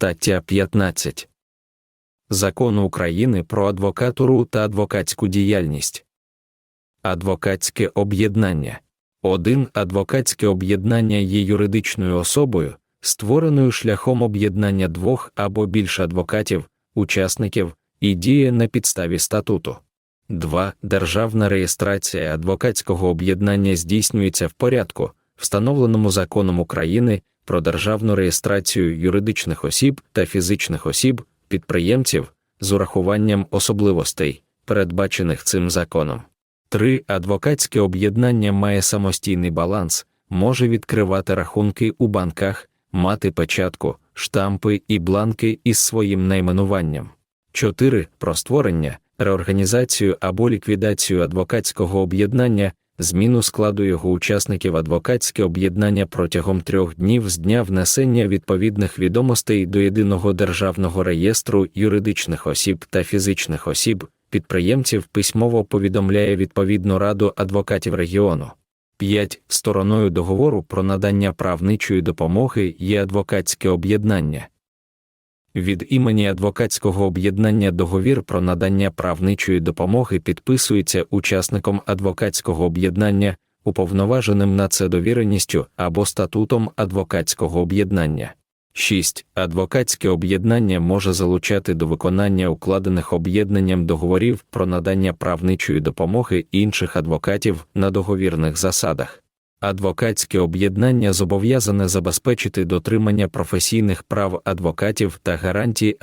Стаття 15 Закону України про адвокатуру та адвокатську діяльність. Адвокатське об'єднання 1. Адвокатське об'єднання є юридичною особою, створеною шляхом об'єднання двох або більше адвокатів, учасників і діє на підставі статуту. 2. Державна реєстрація адвокатського об'єднання здійснюється в порядку, встановленому законом України про державну реєстрацію юридичних осіб та фізичних осіб, підприємців з урахуванням особливостей, передбачених цим законом. 3. Адвокатське об'єднання має самостійний баланс, може відкривати рахунки у банках, мати печатку, штампи і бланки із своїм найменуванням. 4. Про створення, реорганізацію або ліквідацію адвокатського об'єднання, зміну складу його учасників адвокатське об'єднання протягом трьох днів з дня внесення відповідних відомостей до єдиного державного реєстру юридичних осіб та фізичних осіб, підприємців письмово повідомляє відповідну раду адвокатів регіону. 5. Стороною договору про надання правничої допомоги є адвокатське об'єднання. Від імені адвокатського об'єднання договір про надання правничої допомоги підписується учасником адвокатського об'єднання, уповноваженим на це довіреністю або статутом адвокатського об'єднання. 6. Адвокатське об'єднання може залучати до виконання укладених об'єднанням договорів про надання правничої допомоги інших адвокатів на договірних засадах. Адвокатське об'єднання зобов'язане забезпечити дотримання професійних прав адвокатів та гарантій